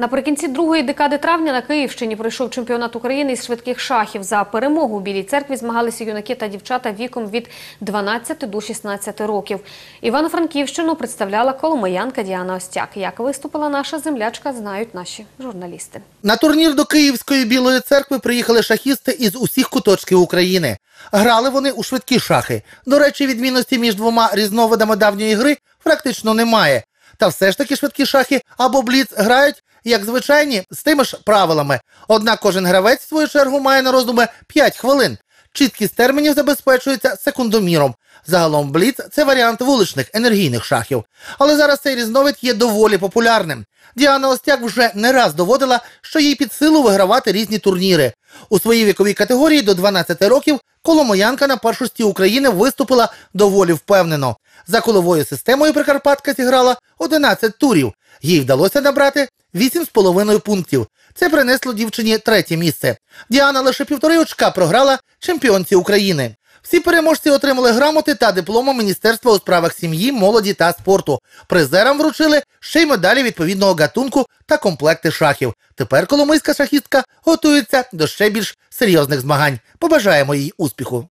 Наприкінці другої декади травня на Київщині пройшов чемпіонат України із швидких шахів. За перемогу у Білій церкві змагалися юнаки та дівчата віком від 12 до 16 років. Івано-Франківщину представляла коломиянка Діана Остяк. Як виступила наша землячка, знають наші журналісти. На турнір до Київської Білої церкви приїхали шахісти із усіх куточків України. Грали вони у швидкі шахи. До речі, відмінності між двома різновидами давньої гри практично немає. Та все ж таки швидкі шахи або бліц грають, як звичайні, з тими ж правилами. Однак кожен гравець, в свою чергу, має на роздуми 5 хвилин. Чіткість термінів забезпечується секундоміром. Загалом бліц це варіант вуличних енергійних шахів. Але зараз цей різновид є доволі популярним. Діана Остяк вже не раз доводила, що їй під силу вигравати різні турніри. У своїй віковій категорії до 12 років Коломоянка на першості України виступила доволі впевнено. За коловою системою Прикарпатка зіграла 11 турів. Їй вдалося набрати 8,5 пунктів. Це принесло дівчині третє місце. Діана лише півтори очка програла чемпіонці України. Всі переможці отримали грамоти та дипломи Міністерства у справах сім'ї, молоді та спорту. Призерам вручили ще й медалі відповідного гатунку та комплекти шахів. Тепер коломийська шахістка готується до ще більш серйозних змагань. Побажаємо їй успіху.